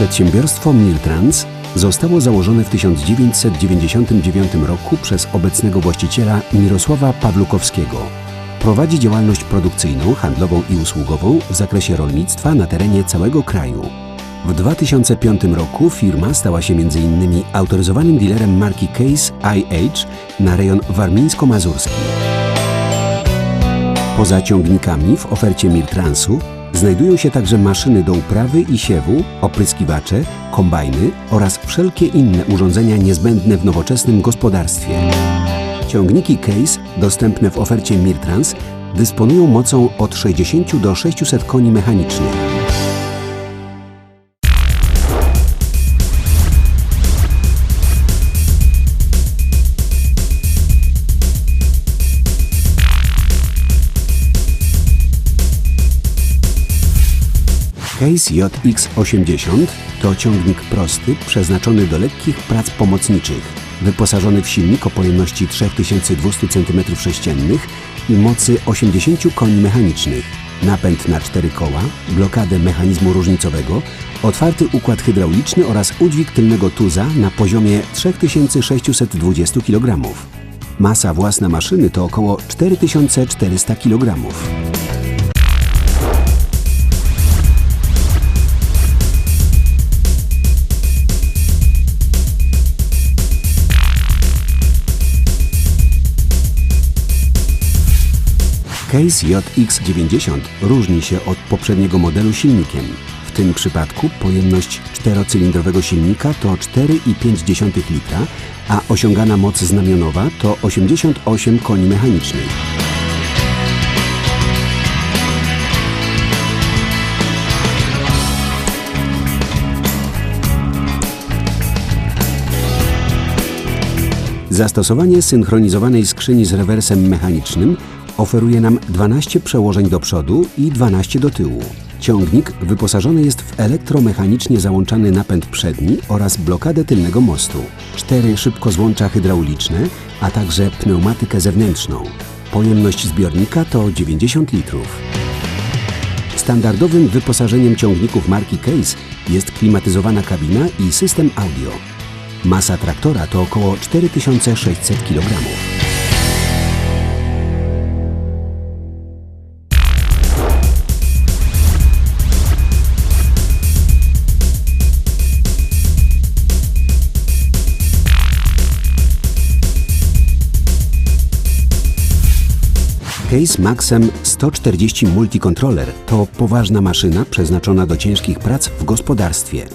Przedsiębiorstwo Miltrans zostało założone w 1999 roku przez obecnego właściciela Mirosława Pawlukowskiego. Prowadzi działalność produkcyjną, handlową i usługową w zakresie rolnictwa na terenie całego kraju. W 2005 roku firma stała się m.in. autoryzowanym dealerem marki Case IH na rejon warmińsko-mazurski. Poza ciągnikami w ofercie Mirtransu znajdują się także maszyny do uprawy i siewu, opryskiwacze, kombajny oraz wszelkie inne urządzenia niezbędne w nowoczesnym gospodarstwie. Ciągniki Case dostępne w ofercie Mirtrans dysponują mocą od 60 do 600 koni mechanicznych. Case JX80 to ciągnik prosty przeznaczony do lekkich prac pomocniczych, wyposażony w silnik o pojemności 3200 cm3 i mocy 80 koni mechanicznych, napęd na cztery koła, blokadę mechanizmu różnicowego, otwarty układ hydrauliczny oraz udźwig tylnego tuza na poziomie 3620 kg. Masa własna maszyny to około 4400 kg. Case JX90 różni się od poprzedniego modelu silnikiem. W tym przypadku pojemność czterocylindrowego silnika to 4,5 litra, a osiągana moc znamionowa to 88 koni mechanicznych. Zastosowanie synchronizowanej skrzyni z rewersem mechanicznym oferuje nam 12 przełożeń do przodu i 12 do tyłu. Ciągnik wyposażony jest w elektromechanicznie załączany napęd przedni oraz blokadę tylnego mostu, cztery szybkozłącza hydrauliczne, a także pneumatykę zewnętrzną. Pojemność zbiornika to 90 litrów. Standardowym wyposażeniem ciągników marki Case jest klimatyzowana kabina i system audio. Masa traktora to około 4600 kg. Case Maxem 140 Multicontroller to poważna maszyna przeznaczona do ciężkich prac w gospodarstwie.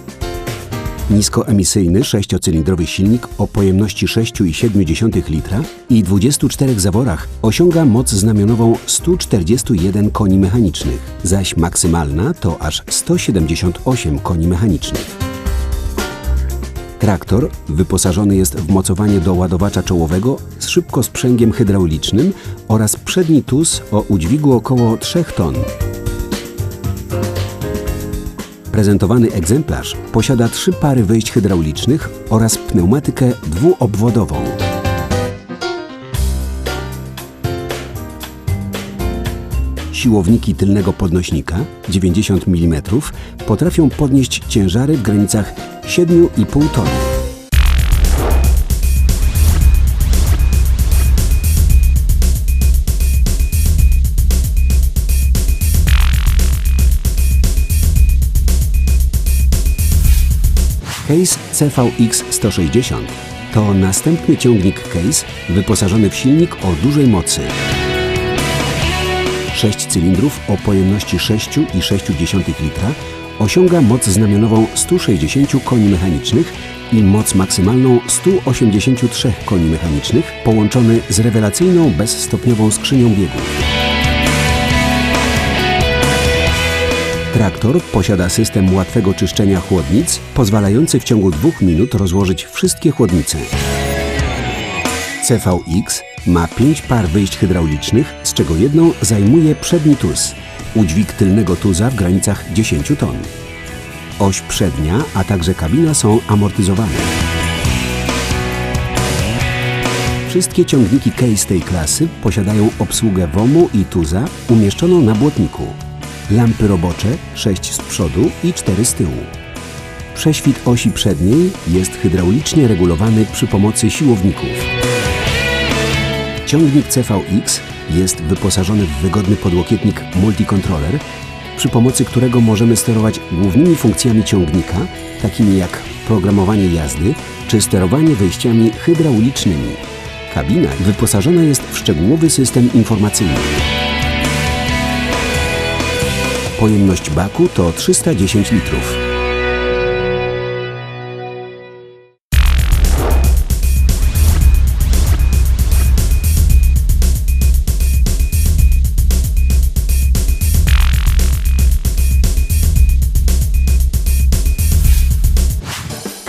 Niskoemisyjny sześciocylindrowy silnik o pojemności 6,7 litra i 24 zaworach osiąga moc znamionową 141 koni mechanicznych, zaś maksymalna to aż 178 koni mechanicznych. Traktor wyposażony jest w mocowanie do ładowacza czołowego z szybkosprzęgiem hydraulicznym oraz przedni tuz o udźwigu około 3 ton. Prezentowany egzemplarz posiada trzy pary wejść hydraulicznych oraz pneumatykę dwuobwodową. Siłowniki tylnego podnośnika 90 mm potrafią podnieść ciężary w granicach 7,5 tony. Case CVX 160 to następny ciągnik Case wyposażony w silnik o dużej mocy. 6 cylindrów o pojemności 6,6 litra osiąga moc znamionową 160 koni mechanicznych i moc maksymalną 183 koni mechanicznych połączony z rewelacyjną bezstopniową skrzynią biegów. Traktor posiada system łatwego czyszczenia chłodnic, pozwalający w ciągu dwóch minut rozłożyć wszystkie chłodnice. CVX ma 5 par wyjść hydraulicznych, z czego jedną zajmuje przedni tuz, udźwig tylnego tuza w granicach 10 ton. Oś przednia, a także kabina są amortyzowane. Wszystkie ciągniki case tej klasy posiadają obsługę WOMU i tuza umieszczoną na błotniku. Lampy robocze 6 z przodu i 4 z tyłu. Prześwit osi przedniej jest hydraulicznie regulowany przy pomocy siłowników. Ciągnik CVX jest wyposażony w wygodny podłokietnik multicontroller, przy pomocy którego możemy sterować głównymi funkcjami ciągnika, takimi jak programowanie jazdy czy sterowanie wejściami hydraulicznymi. Kabina wyposażona jest w szczegółowy system informacyjny. Pojemność baku to 310 litrów.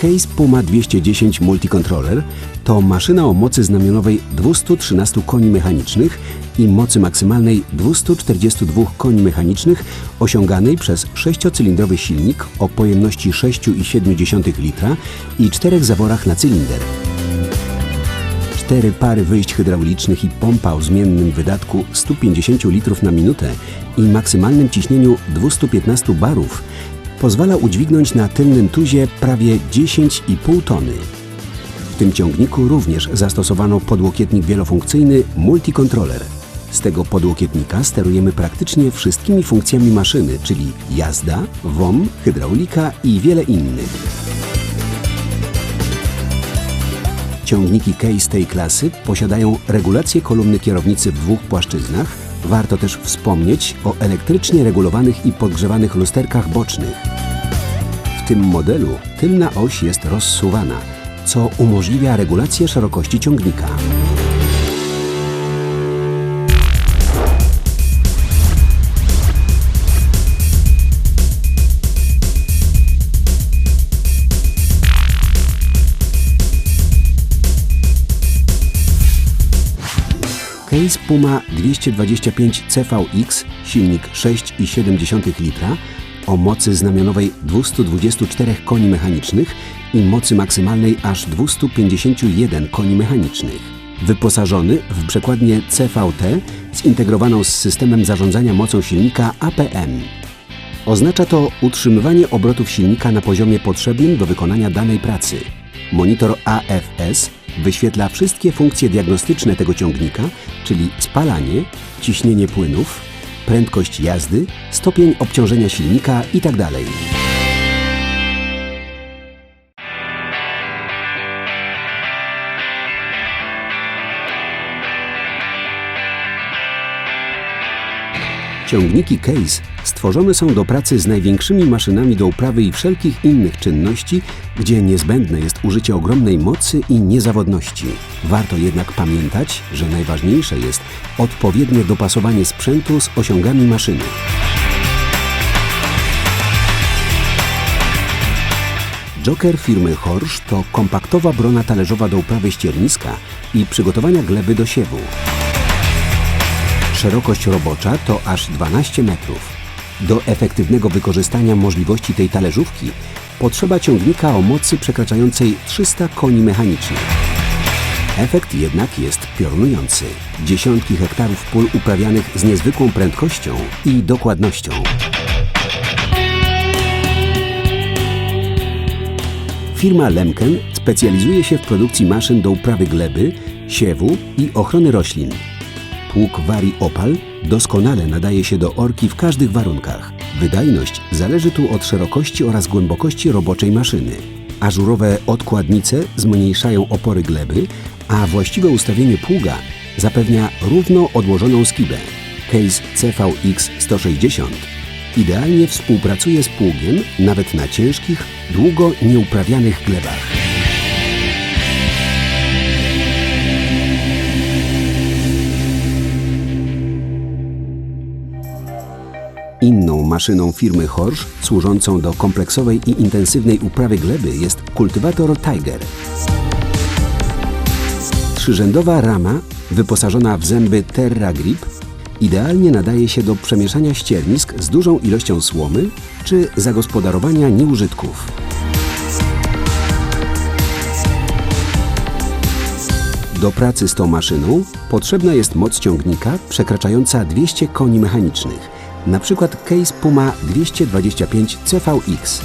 Case Puma 210 Multicontroller to maszyna o mocy znamionowej 213 koni mechanicznych i mocy maksymalnej 242 koni mechanicznych osiąganej przez sześciocylindrowy silnik o pojemności 6,7 litra i czterech zaworach na cylinder. Cztery pary wyjść hydraulicznych i pompa o zmiennym wydatku 150 litrów na minutę i maksymalnym ciśnieniu 215 barów pozwala udźwignąć na tylnym tuzie prawie 10,5 tony. W tym ciągniku również zastosowano podłokietnik wielofunkcyjny Multicontroller. Z tego podłokietnika sterujemy praktycznie wszystkimi funkcjami maszyny, czyli jazda, WOM, hydraulika i wiele innych. Ciągniki Case tej klasy posiadają regulację kolumny kierownicy w dwóch płaszczyznach. Warto też wspomnieć o elektrycznie regulowanych i podgrzewanych lusterkach bocznych. W tym modelu tylna oś jest rozsuwana, co umożliwia regulację szerokości ciągnika. Case Puma 225 CVX, silnik 6,7 litra, o mocy znamionowej 224 koni mechanicznych i mocy maksymalnej aż 251 koni mechanicznych. Wyposażony w przekładnię CVT zintegrowaną z systemem zarządzania mocą silnika APM. Oznacza to utrzymywanie obrotów silnika na poziomie potrzebnym do wykonania danej pracy. Monitor AFS wyświetla wszystkie funkcje diagnostyczne tego ciągnika, czyli spalanie, ciśnienie płynów, prędkość jazdy, stopień obciążenia silnika itd. Ciągniki Case stworzone są do pracy z największymi maszynami do uprawy i wszelkich innych czynności, gdzie niezbędne jest użycie ogromnej mocy i niezawodności. Warto jednak pamiętać, że najważniejsze jest odpowiednie dopasowanie sprzętu z osiągami maszyny. Joker firmy Horsch to kompaktowa brona talerzowa do uprawy ścierniska i przygotowania gleby do siewu. Szerokość robocza to aż 12 metrów. Do efektywnego wykorzystania możliwości tej talerzówki potrzeba ciągnika o mocy przekraczającej 300 koni mechanicznych. Efekt jednak jest piorunujący. Dziesiątki hektarów pól uprawianych z niezwykłą prędkością i dokładnością. Firma Lemken specjalizuje się w produkcji maszyn do uprawy gleby, siewu i ochrony roślin. Pług Vari Opal doskonale nadaje się do orki w każdych warunkach. Wydajność zależy tu od szerokości oraz głębokości roboczej maszyny. Ażurowe odkładnice zmniejszają opory gleby, a właściwe ustawienie pługa zapewnia równo odłożoną skibę. Case CVX 160 idealnie współpracuje z pługiem nawet na ciężkich, długo nieuprawianych glebach. Maszyną firmy Horsch, służącą do kompleksowej i intensywnej uprawy gleby jest kultywator Tiger. Trzyrzędowa rama, wyposażona w zęby Terra Grip, idealnie nadaje się do przemieszania ściernisk z dużą ilością słomy czy zagospodarowania nieużytków. Do pracy z tą maszyną potrzebna jest moc ciągnika przekraczająca 200 koni mechanicznych, na przykład case Puma 225 CVX.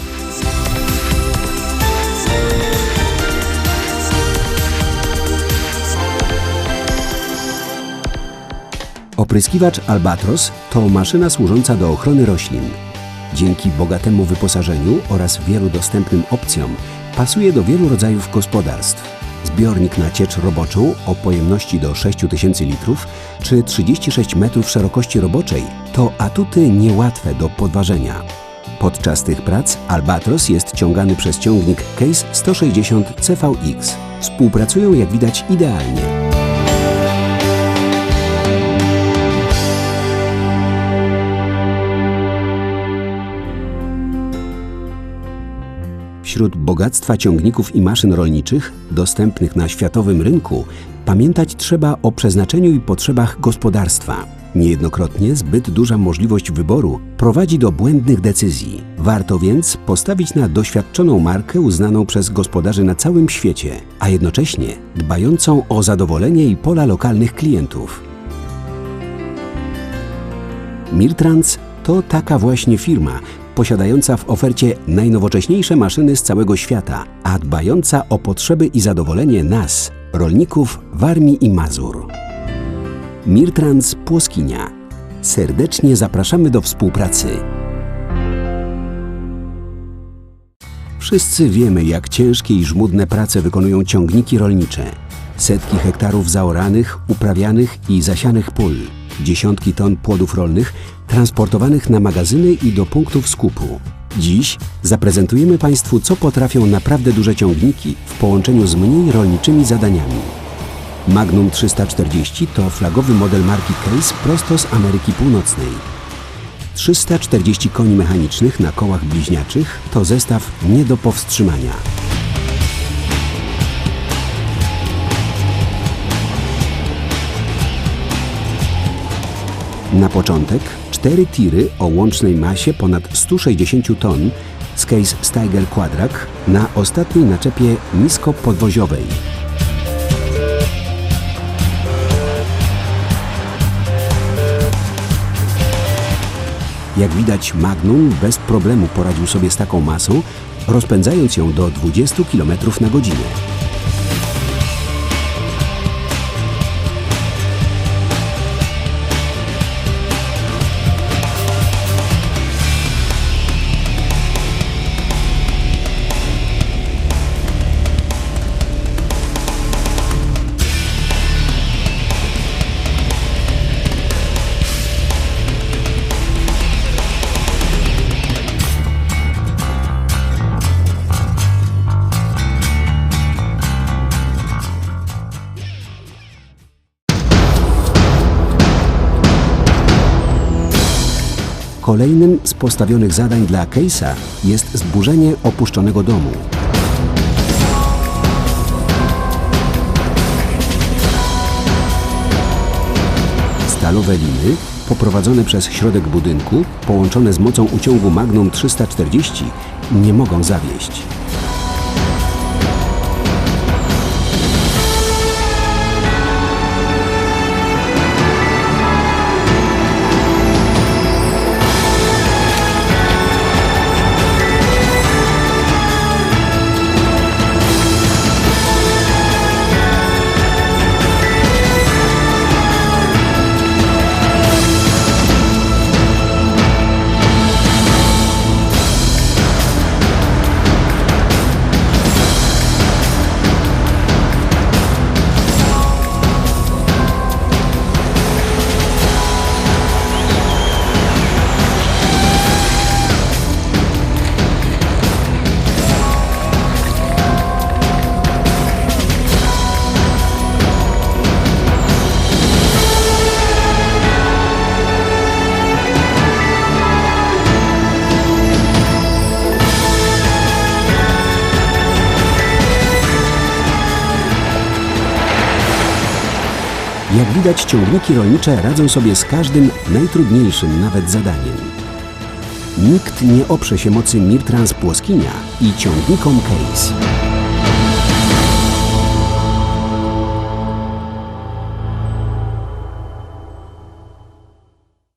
Opryskiwacz Albatros to maszyna służąca do ochrony roślin. Dzięki bogatemu wyposażeniu oraz wielu dostępnym opcjom pasuje do wielu rodzajów gospodarstw. Zbiornik na ciecz roboczą o pojemności do 6000 litrów czy 36 metrów szerokości roboczej to atuty niełatwe do podważenia. Podczas tych prac Albatros jest ciągany przez ciągnik Case 160 CVX. Współpracują jak widać idealnie. Wśród bogactwa ciągników i maszyn rolniczych dostępnych na światowym rynku pamiętać trzeba o przeznaczeniu i potrzebach gospodarstwa. Niejednokrotnie zbyt duża możliwość wyboru prowadzi do błędnych decyzji. Warto więc postawić na doświadczoną markę uznaną przez gospodarzy na całym świecie, a jednocześnie dbającą o zadowolenie i pola lokalnych klientów. Mirtrans to taka właśnie firma, posiadająca w ofercie najnowocześniejsze maszyny z całego świata, a dbająca o potrzeby i zadowolenie nas, rolników Warmii i Mazur. Mirtrans Płoskinia. Serdecznie zapraszamy do współpracy. Wszyscy wiemy, jak ciężkie i żmudne prace wykonują ciągniki rolnicze. Setki hektarów zaoranych, uprawianych i zasianych pól, dziesiątki ton płodów rolnych transportowanych na magazyny i do punktów skupu. Dziś zaprezentujemy Państwu, co potrafią naprawdę duże ciągniki w połączeniu z mniej rolniczymi zadaniami. Magnum 340 to flagowy model marki Case prosto z Ameryki Północnej. 340 koni mechanicznych na kołach bliźniaczych to zestaw nie do powstrzymania. Na początek cztery tiry o łącznej masie ponad 160 ton z Case Steiger Quadrak na ostatniej naczepie niskopodwoziowej. Jak widać, Magnum bez problemu poradził sobie z taką masą, rozpędzając ją do 20 km na godzinę. Kolejnym z postawionych zadań dla Case'a jest zburzenie opuszczonego domu. Stalowe liny, poprowadzone przez środek budynku, połączone z mocą uciągu Magnum 340, nie mogą zawieść. Jak widać, ciągniki rolnicze radzą sobie z każdym najtrudniejszym nawet zadaniem. Nikt nie oprze się mocy Mirtrans Płoskinia i ciągnikom Case.